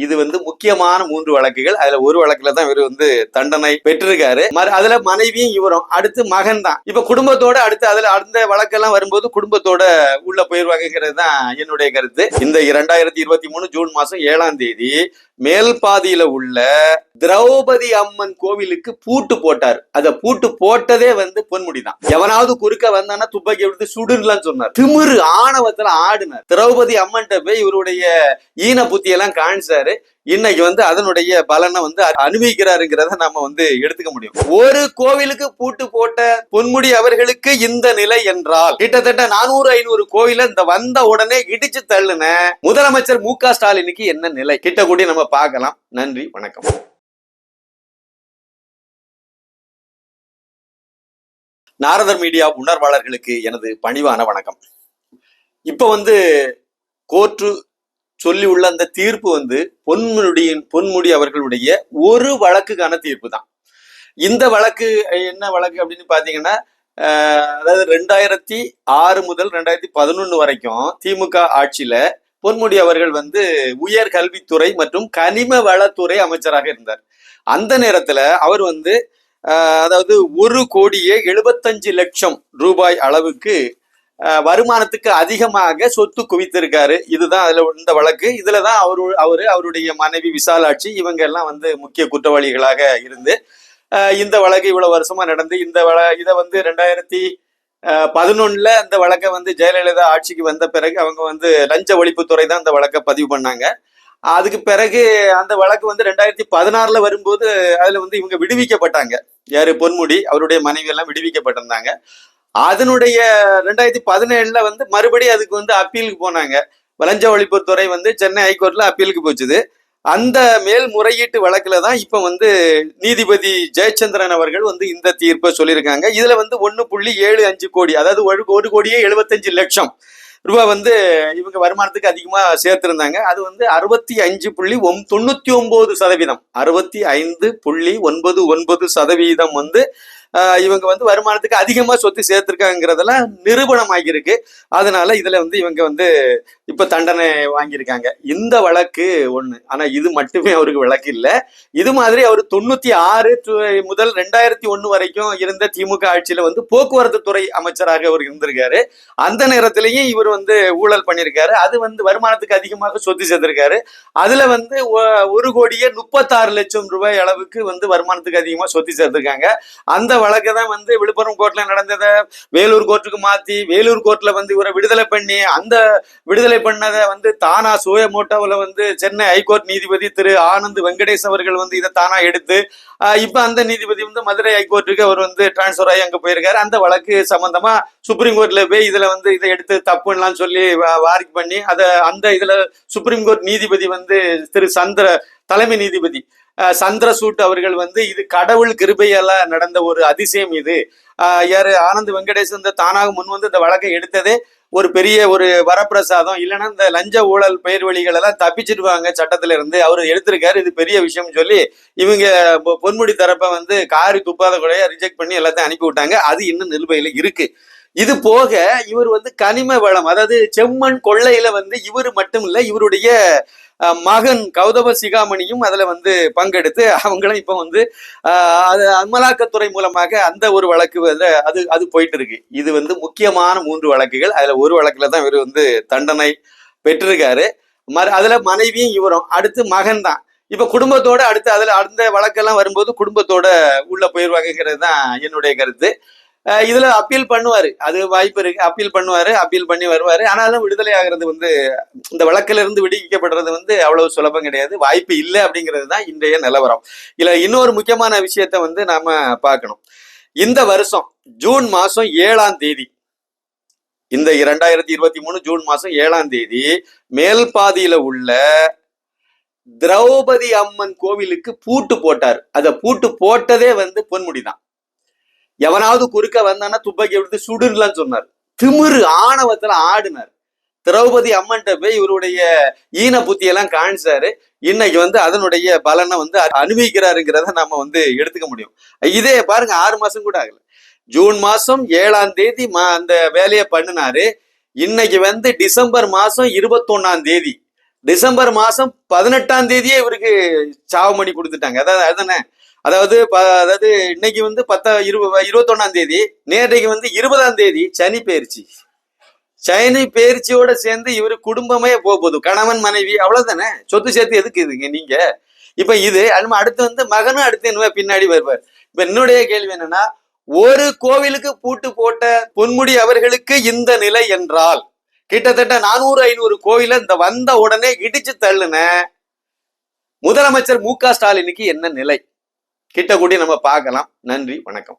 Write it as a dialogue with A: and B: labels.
A: இது வந்து முக்கியமான மூன்று வழக்குகள். அதுல ஒரு வழக்குல தான் இவர் வந்து தண்டனை பெற்றிருக்காரு. மறு- அதுல மனைவியும் இவரும் அடுத்து மகன் தான். இப்ப குடும்பத்தோட அடுத்து அதுல அந்த வழக்கெல்லாம் வரும்போது குடும்பத்தோட உள்ள போயிருவாங்கிறது தான் என்னுடைய கருத்து. இந்த இரண்டாயிரத்தி இருபத்தி மூணு ஜூன் மாசம் ஏழாம் தேதி மேல் பாதியில உள்ள திரௌபதி அம்மன் கோவிலுக்கு பூட்டு போட்டார். அத பூட்டு போட்டதே வந்து பொன்முடி தான். எவனாவது குறுக்க வந்தானா துப்பாக்கி விடுத்து சுடுன்னுலாம் சொன்னார். திமிரு ஆணவத்துல ஆடினார். திரௌபதி அம்மன் போய் இவருடைய ஈன புத்தியெல்லாம் காணிச்சாரு காணிச்சாரு இன்னைக்கு வந்து அதனுடைய பலனை வந்து அனுபவிக்கிறாருங்கிறத நாம வந்து எடுத்துக்க முடியும். ஒரு கோவிலுக்கு பூட்டு போட்ட பொன்முடி அவர்களுக்கு இந்த நிலை என்றால் கிட்டத்தட்ட நானூறு ஐநூறு கோவில இந்த வந்த உடனே இடிச்சு தள்ளுன முதலமைச்சர் மு க ஸ்டாலினுக்கு என்ன நிலை? கிட்ட கூடி நம்ம பார்க்கலாம். நன்றி வணக்கம். நாரதர் மீடியா உணர்வாளர்களுக்கு எனது பணிவான வணக்கம். இப்போ வந்து கோர்ட்டு சொல்லி உள்ள அந்த தீர்ப்பு வந்து பொன்முடியின் பொன்முடி அவர்களுடைய ஒரு வழக்குக்கான தீர்ப்பு தான் இந்த வழக்கு என்ன வழக்கு அப்படின்னு பாத்தீங்கன்னா அதாவது ரெண்டாயிரத்தி ஆறு முதல் ரெண்டாயிரத்தி பதினொன்னு வரைக்கும் திமுக ஆட்சியில பொன்முடி அவர்கள் வந்து உயர் கல்வித்துறை மற்றும் கனிம வளத்துறை அமைச்சராக இருந்தார். அந்த நேரத்துல அவர் வந்து அதாவது ஒரு கோடியே எழுபத்தஞ்சு லட்சம் ரூபாய் அளவுக்கு வருமானத்துக்கு அதிகமாக சொத்து குவித்திருக்காரு. இதுதான் அதுல இந்த வழக்கு. இதுலதான் அவரு அவரு அவருடைய மனைவி விசாலாட்சி இவங்க எல்லாம் வந்து முக்கிய குற்றவாளிகளாக இருந்து இந்த வழக்கு இவ்வளவு வருஷமா நடந்து இந்த வழ இதை வந்து ரெண்டாயிரத்தி பதினொன்னுல இந்த வழக்கை வந்து ஜெயலலிதா ஆட்சிக்கு வந்த பிறகு அவங்க வந்து லஞ்ச ஒழிப்புத்துறை தான் இந்த வழக்கை பதிவு பண்ணாங்க. அதுக்கு பிறகு அந்த வழக்கு வந்து ரெண்டாயிரத்தி பதினாறுல வரும்போது அதுல வந்து இவங்க விடுவிக்கப்பட்டாங்க. யாரு பொன்முடி அவருடைய மனைவி எல்லாம் விடுவிக்கப்பட்டிருந்தாங்க. அதனுடைய ரெண்டாயிரத்தி பதினேழுல வந்து மறுபடியும் அதுக்கு வந்து அப்பீலுக்கு போனாங்க. லஞ்ச ஒழிப்புத்துறை வந்து சென்னை ஹைகோர்ட்ல அப்பீலுக்கு போச்சுது. அந்த மேல்முறையீட்டு வழக்குல தான் இப்ப வந்து நீதிபதி ஜெயச்சந்திரன் அவர்கள் வந்து இந்த தீர்ப்பை சொல்லியிருக்காங்க. இதுல வந்து ஒன்னு புள்ளி ஏழு அஞ்சு கோடி அதாவது ஒரு ஒரு கோடியே எழுபத்தஞ்சு லட்சம் ரூபாய் வந்து இவங்க வருமானத்துக்கு அதிகமா சேர்த்திருந்தாங்க. அது வந்து அறுபத்தி அஞ்சு புள்ளி ஒம் தொண்ணூத்தி ஒன்பது சதவீதம். அறுபத்தி ஐந்து புள்ளி ஒன்பது ஒன்பது சதவீதம் வந்து இவங்க வந்து வருமானத்துக்கு அதிகமா சொத்து சேர்த்துருக்காங்கிறதெல்லாம் நிறுவனம் ஆகியிருக்கு அதனால இதுல வந்து இவங்க வந்து இப்போ தண்டனை வாங்கியிருக்காங்க. இந்த வழக்கு ஒன்று ஆனா இது மட்டுமே அவருக்கு வழக்கு இல்ல. இது மாதிரி அவர் தொண்ணூத்தி ஆறு முதல் ரெண்டாயிரத்தி ஒன்று வரைக்கும் இருந்த திமுக ஆட்சியில வந்து போக்குவரத்து துறை அமைச்சராக அவர் இருந்திருக்காரு. அந்த நேரத்திலையும் இவர் வந்து ஊழல் பண்ணியிருக்காரு. அது வந்து வருமானத்துக்கு அதிகமாக சொத்து சேர்த்திருக்காரு. அதுல வந்து ஒரு கோடியே முப்பத்தாறு லட்சம் ரூபாய் அளவுக்கு வந்து வருமானத்துக்கு அதிகமா சொத்து சேர்த்திருக்காங்க. அந்த வழக்கை தான் வந்து விழுப்புரம் கோர்ட்ல நடந்ததை வேலூர் கோர்ட்டுக்கு மாத்தி வேலூர் கோர்ட்ல வந்து இவரை விடுதலை பண்ணி அந்த விடுதலை பண்ணதை வந்து தானா சுயமோட்டோவில் வந்து சென்னை ஹைகோர்ட் நீதிபதி திரு ஆனந்த் வெங்கடேஷ் அவர்கள் வந்து இதை தானா எடுத்து இப்போ அந்த நீதிபதி வந்து மதுரை ஹைகோர்ட்டுக்கு அவர் வந்து டிரான்ஸ்ஃபர் ஆகி அங்க போயிருக்காரு. அந்த வழக்கு சம்பந்தமா சுப்ரீம் கோர்ட்ல போய் இதுல வந்து இதை எடுத்து தப்புன்னெலாம் சொல்லி வாரிக் பண்ணி அதை அந்த இதுல சுப்ரீம் கோர்ட் நீதிபதி வந்து திரு சந்திர தலைமை நீதிபதி சந்திரசூட் அவர்கள் வந்து இது கடவுள் கிருபையால நடந்த ஒரு அதிசயம் இது. யார் ஆனந்த் வெங்கடேஷ் இந்த தானாக முன் வந்து இந்த வழக்கை எடுத்ததே. ஒரு பெரிய ஒரு வரப்பிரசாதம். இல்லைன்னா இந்த லஞ்ச ஊழல் பெயர் வழிகள் எல்லாம் தப்பிச்சிடுவாங்க சட்டத்துல இருந்து. அவர் எடுத்திருக்காரு. இது பெரிய விஷயம் சொல்லி இவங்க பொ- பொன்முடி தரப்பை வந்து காரி துப்பாத கூடைய ரிஜெக்ட் பண்ணி எல்லாத்தையும் அனுப்பி விட்டாங்க. அது இன்னும் நிலுவையில இருக்கு. இது போக இவர் வந்து கனிம வளம் அதாவது செம்மண் கொள்ளையில வந்து இவர் மட்டும் இல்ல இவருடைய மகன் கௌதம சிகாமணியும் அதுல வந்து பங்கெடுத்து அவங்களும் இப்ப வந்து அது அமலாக்கத்துறை மூலமாக அந்த ஒரு வழக்கு வந்து அது அது போயிட்டு இருக்கு இது வந்து முக்கியமான மூன்று வழக்குகள். அதுல ஒரு வழக்குல தான் இவர் வந்து தண்டனை பெற்றிருக்காரு. மறு அதுல மனைவியும் இவரும். அடுத்து மகன் தான். இப்ப குடும்பத்தோட அடுத்து அதுல அந்த வழக்கெல்லாம் வரும்போது குடும்பத்தோட உள்ள போயிடுவாங்கிறது தான் என்னுடைய கருத்து. இதுல அப்பீல் பண்ணுவாரு. அது வாய்ப்பு இருக்கு. அப்பீல் பண்ணுவாரு அப்பீல் பண்ணி வருவாரு. ஆனாலும் விடுதலை ஆகிறது வந்து இந்த வழக்கில இருந்து விடுவிக்கப்படுறது வந்து அவ்வளவு சுலபம் கிடையாது. வாய்ப்பு இல்லை அப்படிங்கிறது தான் இன்றைய நிலவரம். இதுல இன்னொரு முக்கியமான விஷயத்த வந்து நாம பார்க்கணும். இந்த வருஷம் ஜூன் மாசம் ஏழாம் தேதி இந்த இரண்டாயிரத்தி இருபத்தி மூணு ஜூன் மாசம் ஏழாம் தேதி மேல் பாதியில உள்ள திரௌபதி அம்மன் கோவிலுக்கு பூட்டு போட்டார். அத பூட்டு போட்டதே வந்து பொன்முடி தான். எவனாவது குறுக்க வந்தானா துப்பாக்கி எடுத்து சுடுன்னுலாம் சொன்னார். திமிரு ஆணவத்துல ஆடினார். திரௌபதி அம்மன்ட்ட போய் இவருடைய ஈன புத்தியெல்லாம் காணிச்சாரு இன்னைக்கு வந்து அதனுடைய பலனை வந்து அனுபவிக்கிறாருங்கிறத நம்ம வந்து எடுத்துக்க முடியும். இதே பாருங்க ஆறு மாசம் கூட ஆகல. ஜூன் மாசம் ஏழாம் தேதி மா- அந்த வேலையை பண்ணினாரு. இன்னைக்கு வந்து டிசம்பர் மாசம் இருபத்தொன்னாம் தேதி. டிசம்பர் மாசம் பதினெட்டாம் தேதியே இவருக்கு சாவமணி கொடுத்துட்டாங்க. அதாவது அதுதானே அதாவது ப- அதாவது இன்னைக்கு வந்து பத்தா இருபது இருபத்தொன்னாம் தேதி நேற்றைக்கு வந்து இருபதாம் தேதி சனி பயிற்சி சனி பயிற்சியோட சேர்ந்து இவரு குடும்பமே போக போகுது. கணவன் மனைவி அவ்வளவுதானே? சொத்து சேர்த்து எதுக்கு இதுங்க நீங்க? இப்ப இது அடுத்து வந்து மகனும் அடுத்து என்ன பின்னாடி வருவார். இப்ப என்னுடைய கேள்வி என்னன்னா ஒரு கோவிலுக்கு பூட்டு போட்ட பொன்முடி அவர்களுக்கு இந்த நிலை என்றால் கிட்டத்தட்ட நானூறு ஐநூறு கோவில இந்த வந்த உடனே இடிச்சு தள்ளுன முதலமைச்சர் மு க ஸ்டாலினுக்கு என்ன நிலை? கிட்ட கூடி நம்ம பார்க்கலாம். நன்றி வணக்கம்.